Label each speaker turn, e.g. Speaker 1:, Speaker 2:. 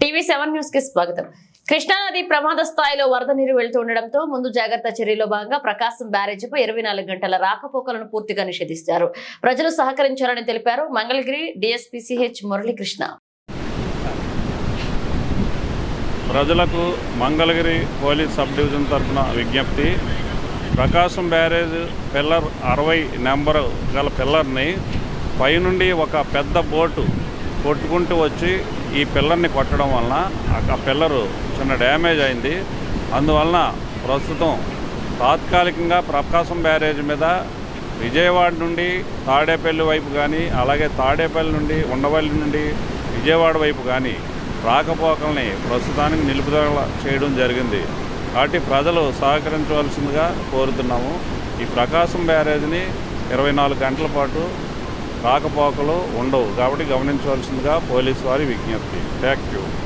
Speaker 1: TV seven న్యూస్కి స్వాగతం. కృష్ణానది ప్రమాద స్థాయిలో వరద నీరు వెళ్తుండటంతో ముందు జాగ్రత్త చర్యలో భాగంగా ప్రకాశం బ్యారేజీపై ఇరవై నాలుగు గంటల రాకపోకలను పూర్తిగా నిషేధిస్తారు. ప్రజలు సహకరించాలని తెలిపారు మంగళగిరి డిఎస్పిసిహెచ్ మురళీకృష్ణ.
Speaker 2: ప్రజలకు మంగళగిరి పోలీస్ సబ్ డివిజన్ తరఫున విజ్ఞప్తి ప్రకాశం బ్యారేజ్ పిల్లర్ అరవై నెంబరు గల పిల్లర్ని పైనుండి ఒక పెద్ద బోటు కొట్టుకుంటూ వచ్చి ఈ పిల్లర్ని కొట్టడం వలన ఆ- పిల్లరు చిన్న డ్యామేజ్ అయింది. అందువలన ప్రస్తుతం తాత్కాలికంగా ప్రకాశం బ్యారేజ్ మీద విజయవాడ నుండి తాడేపల్లి వైపు కానీ అలాగే తాడేపల్లి నుండి ఉండవల్లి నుండి విజయవాడ వైపు కానీ రాకపోకల్ని ప్రస్తుతానికి నిలుపుదల చేయడం జరిగింది. కాబట్టి ప్రజలు సహకరించవలసిందిగా కోరుతున్నాము. ఈ ప్రకాశం బ్యారేజ్ని ఇరవై నాలుగు గంటల పాటు రాకపోకలు ఉండవు. కాబట్టి గమనించవలసిందిగా పోలీసు వారి విజ్ఞప్తి. Thank you